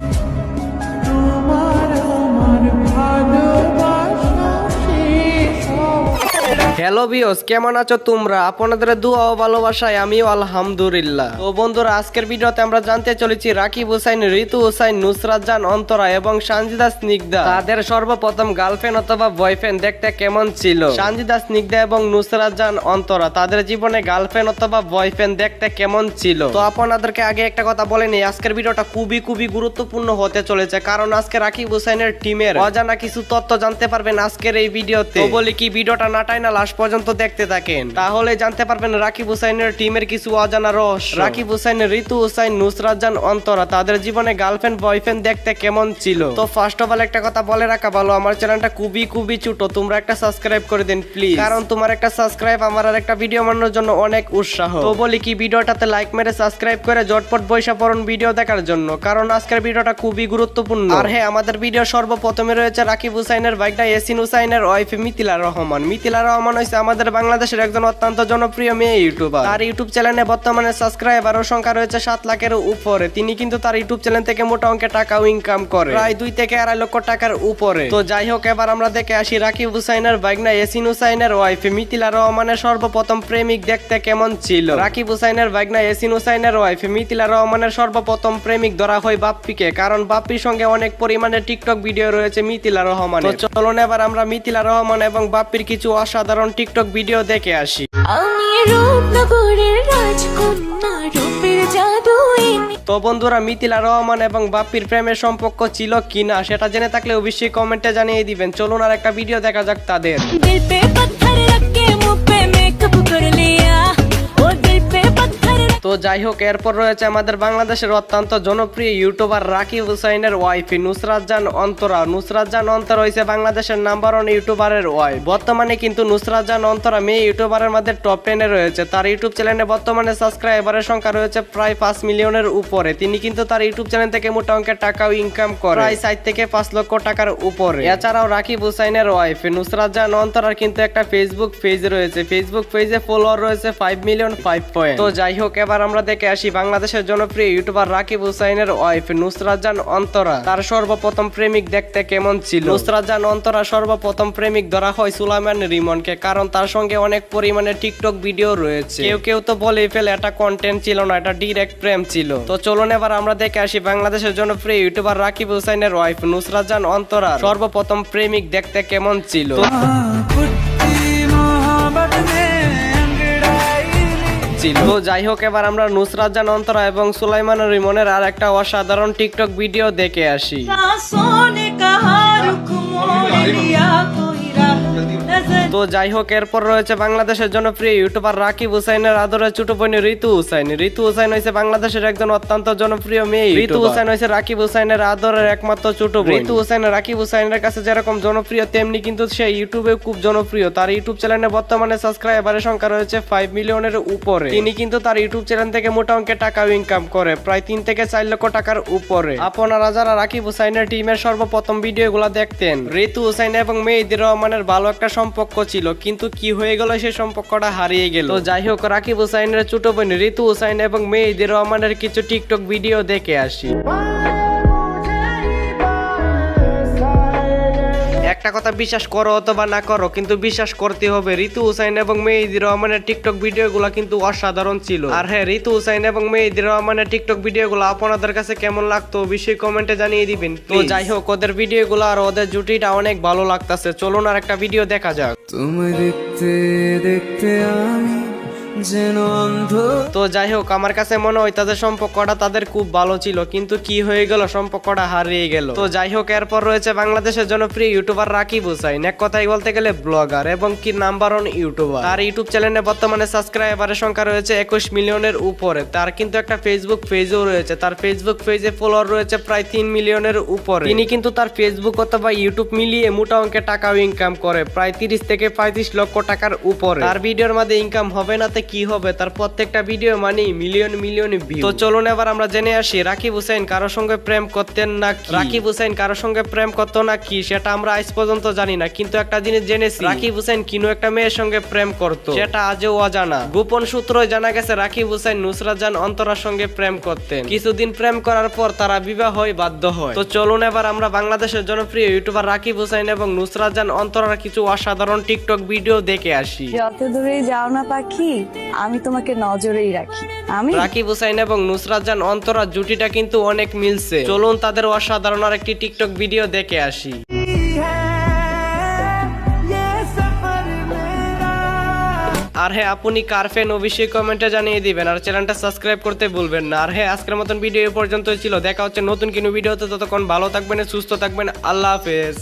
Thank you. Hello বিয়স কেমন আছো তোমরা? আপনাদের দুয়া ও ভালোবাসায় আমিও আলহামদুলিল্লাহ। তো বন্ধুরা, আজকের ভিডিওতে আমরা জানতে চলেছি রাকিব হুসাইন ঋতু হুসাইন, নুসরাত জান, অন্তরা এবং সানজিদা স্নিগ্ধা। তাদের সর্বপ্রথম গার্লফ্রেন্ড অথবা বয়ফ্রেন্ড দেখতে কেমন ছিল? সানজিদা স্নিগ্ধা এবং নুসরাত জান, অন্তরা, তাদের জীবনে গার্লফ্রেন্ড অথবা বয়ফ্রেন্ড দেখতে কেমন ছিল? তো আপনাদেরকে আগে একটা কথা বলে নিই, আজকের ভিডিওটা খুবই খুবই গুরুত্বপূর্ণ হতে চলেছে, কারণ আজকে রাকিব হুসাইনের টিমের অজানা কিছু তথ্য জানতে পারবেন আজকের এই ভিডিওতে। বলি কি, ভিডিওটা নাটাই না লাস্ট পর্যন্ত দেখতে থাকেন। তাহলে জানতে পারবেন রাকিব হুসাইনের টিমের কিছু অজানা রহস্য। রাকিব হুসাইন, ঋতু হুসাইন, নুসরাত জান, অন্তরা, তাদের জীবনে গার্লফ্রেন্ড, বয়ফ্রেন্ড দেখতে কেমন ছিল? তো ফার্স্ট অফ অল একটা কথা বলে রাখা ভালো, আমার চ্যানেলটা খুবই খুবই ছোট, তোমরা একটা সাবস্ক্রাইব করে দিন প্লিজ কারণ তোমার একটা সাবস্ক্রাইব আমার আর একটা ভিডিও বানানোর জন্য অনেক উৎসাহ। তো বলি কি, ভিডিওটাতে লাইক মেরে সাবস্ক্রাইব করে জটপট বৈশা পড়ুন ভিডিও দেখার জন্য, কারণ আজকের ভিডিওটা খুবই গুরুত্বপূর্ণ। আর হ্যাঁ আমাদের ভিডিও সর্বপ্রথমে রয়েছে রাকিব হুসাইনের বাইকটা এসিন হুসাইনের ওয়াইফ মিথিলা রহমান। মিথিলা রহমান হয়েছে আমাদের বাংলাদেশের একজন অত্যন্ত জনপ্রিয় মেয়ে ইউটিউবার। তার ইউটিউব চ্যানেলে বর্তমানে সাবস্ক্রাইবারও সংখ্যা রয়েছে সাত লাখের উপরে। তিনি কিন্তু তার ইউটিউব চ্যানেল থেকে মোটা অঙ্কের টাকাও ইনকাম করে। প্রায় দুই থেকে আড়াই লক্ষ টাকার উপরে। তো যাই হোক, এবার আমরা দেখে আসি রাকিব হুসাইনের বাইকনা এসিন হুসাইনের ওয়াইফ মিথিলা রহমানের সর্বপ্রথম প্রেমিক দেখতে কেমন ছিল? রাকিব হুসাইনের বাইকনা এসিন হুসাইনের ওয়াইফ মিথিলা রহমানের সর্বপ্রথম প্রেমিক ধরা হয় বাপ্পিকে। কারণ বাপ্পির সঙ্গে অনেক পরিমাণে টিকটক ভিডিও রয়েছে মিথিলা রহমান চলুন এবার আমরা মিথিলা রহমান এবং বাপ্পির কিছু অসাধারণ সাধারণ টিকটক ভিডিও দেখে আসি। তো বন্ধুরা মিথিলা রহমান এবং বাপির প্রেমের সম্পর্ক ছিল কিনা সেটা জেনে থাকলে অবশ্যই কমেন্টে জানিয়ে দিবেন। চলুন আর একটা ভিডিও দেখা যাক তাদের। মেকআপ তো যাই হোক এরপর রয়েছে আমাদের বাংলাদেশের অত্যন্ত জনপ্রিয় ইউটিউবার রাকিব হুসাইনের ওয়াইফ নুসরাত জান অন্তরা। নুসরাত জান অন্তরা হয়েছে বাংলাদেশের নাম্বার ওয়ান ইউটিউবারের ওয়াইফ বর্তমানে কিন্তু নুসরাত জান অন্তরা মেয়ে ইউটিউবারের মধ্যে টপ টেনে রয়েছে। তার ইউটিউব চ্যানেলে বর্তমানে সাবস্ক্রাইবারের সংখ্যা রয়েছে প্রায় পাঁচ মিলিয়নের উপরে। তিনি কিন্তু তার ইউটিউব চ্যানেল থেকে মোটা অঙ্কের টাকাও ইনকাম করে। প্রায় ষাট থেকে পাঁচ লক্ষ টাকার উপরে। এছাড়াও রাকিব হুসাইনের ওয়াইফ নুসরাত জান অন্তরার কিন্তু একটা ফেসবুক পেজ রয়েছে। ফেসবুক পেজে ফলোয়ার রয়েছে ফাইভ মিলিয়ন ফাইভ পয়েন্ট তো যাই হোক এবার আমরা দেখে আসি বাংলাদেশের জনপ্রিয় ইউটিউবার রাকিব হুসাইনের ওয়াইফ নুসরাত জান অন্তরা। তার সর্বপ্রথম প্রেমিক দেখতে কেমন ছিল? নুসরাত জান অন্তরা সর্বপ্রথম প্রেমিক ধরা হয় সুলাইমান রিমনকে, কারণ তার সঙ্গে অনেক পরিমাণে টিকটক ভিডিও রয়েছে। কেউ কেউ তো বলে ফেলে, এটা কন্টেন্ট ছিল না, এটা ডিরেক্ট প্রেম ছিল। তো চলুন এবার আমরা দেখে আসি বাংলাদেশের জনপ্রিয় ইউটিউবার রাকিব হুসাইনের ওয়াইফ নুসরাত জান অন্তরা। সর্বপ্রথম প্রেমিক দেখতে কেমন ছিল? ছিল তো যাই হোক, এবার আমরা নুসরাত জান, অন্তরা এবং সুলাইমান রিমনের আর একটা অসাধারণ টিকটক ভিডিও দেখে আসি। তো যাই হোক এরপর রয়েছে বাংলাদেশের জনপ্রিয় ইউটিউবার রাকিব হুসাইনের আদরের ছোট বোন ঋতু হুসাইন। ঋতু হুসাইন হয়েছে বাংলাদেশের একজন অত্যন্ত জনপ্রিয় মেয়ে। ঋতু হুসাইন হয়েছে রাকিব হুসাইনের আদরের একমাত্র ছোট বোন। ঋতু হুসাইন রাকিব হুসাইনের কাছে যেরকম জনপ্রিয় তেমনি কিন্তু সে ইউটিউবে খুব জনপ্রিয়। তার ইউটিউব চ্যানেলে বর্তমানে সাবস্ক্রাইবারের সংখ্যা রয়েছে ফাইভ মিলিয়নের উপরে। তিনি কিন্তু তার ইউটিউব চ্যানেল থেকে মোটা অঙ্কের টাকা ইনকাম করে প্রায় তিন থেকে চার লক্ষ টাকার উপরে। আপনারা যারা রাকিব হুসাইনের টিমের সর্বপ্রথম ভিডিওগুলো দেখতেন ঋতু হুসাইন এবং মেহেদির রহমানের ভালো একটা সম্পর্ক ছিল, কিন্তু কি হয়ে গেল সে সম্পর্কটা হারিয়ে গেল। যাই হোক, রাকিব হুসাইনের ছোট বোন ঋতু হুসাইন এবং মেয়েদের রহমানের কিছু টিকটক ভিডিও দেখে আসি। একটা কথা বিশ্বাস করো অথবা না করো কিন্তু বিশ্বাস করতে হবে। ঋতু হুসাইন এবং মেহেদি রহমানের টিকটক ভিডিওগুলো কিন্তু অসাধারণ ছিল। আর হ্যাঁ ঋতু হুসাইন এবং মেহেদি রহমানের টিকটক ভিডিওগুলো আপনাদের কাছে কেমন লাগতো অবশ্যই কমেন্টে জানিয়ে দিবেন। তো যাই হোক ওদের ভিডিওগুলো আর ওদের জুটিটা অনেক ভালো লাগতেছে। চলুন আর একটা ভিডিও দেখা যাক। তুমি দেখতে দেখতে আমি তো যাই হোক, আমার কাছে মনে হয় তাদের সম্পর্কটা তাদের খুব ভালো ছিল, কিন্তু কি হয়ে গেল, সম্পর্কটা হারিয়ে গেল। তো যাই হোক, এরপর রয়েছে বাংলাদেশের জনপ্রিয় ইউটিউবার রাকিব হুসাইন, এক কথাই বলতে গেলে ব্লগার এবং কি নাম্বার ওয়ান ইউটিউবার। তার ইউটিউব চ্যানেলে বর্তমানে সাবস্ক্রাইবারের সংখ্যা রয়েছে একুশ মিলিয়নের উপরে। তার কিন্তু একটা ফেসবুক পেজও রয়েছে। তার ফেসবুক পেজে ফলোয়ার রয়েছে প্রায় তিন মিলিয়নের উপরে। তিনি কিন্তু তার ফেসবুক অথবা ইউটিউব মিলিয়ে মোটা অঙ্কের টাকাও ইনকাম করে, প্রায় তিরিশ থেকে পঁয়ত্রিশ লক্ষ টাকার উপরে। তার ভিডিওর মধ্যে ইনকাম হবে না কি হবে? তার প্রত্যেকটা ভিডিও মানে মিলিয়ন মিলিয়ন ভিউ তো চলুন এবার আমরা জেনে আসি রাকিব হুসাইন কারোর সঙ্গে প্রেম করতেন না? রাকিব হুসাইন কারোর সঙ্গে প্রেম করতো না কি? সেটা আমরা আজ পর্যন্ত জানি না কিন্তু একটা জিনিস জেনেছি। রাকিব হুসাইন কিনো একটা মেয়ের সঙ্গে প্রেম করতো। সেটা আজও অজানা। গোপন সূত্রে জানা গেছে রাকিব হুসাইন নুসরাত জান অন্তরার সঙ্গে প্রেম করতেন। কিছুদিন প্রেম করার পর তারা বিবাহ হয়ে বাধ্য হয়। তো চলুন এবার আমরা বাংলাদেশের জনপ্রিয় ইউটিউবার রাকিব হুসাইন এবং নুসরাত জান অন্তরার কিছু অসাধারণ টিকটক ভিডিও দেখে আসি। যত দূরেই যাও না পাখি আমি তোমাকে নজরেই রাখি। আমি রাকিব হুসাইন এবং নুসরাত জান অন্তরা জুটিটা কিন্তু অনেক মিলছে। চলুন তাদের অসাধারণ আর একটি টিকটক ভিডিও দেখে আসি। আর হ্যাঁ আপনি কার ফ্যান অবশ্যই কমেন্টে জানিয়ে দিবেন। আর চ্যানেলটা সাবস্ক্রাইব করতে ভুলবেন না। আর হ্যাঁ আজকের মতন ভিডিও এই পর্যন্তই ছিল। দেখা হচ্ছে নতুন কোনো ভিডিওতে ততক্ষণ ভালো থাকবেন, সুস্থ থাকবেন। আল্লাহ হাফেজ।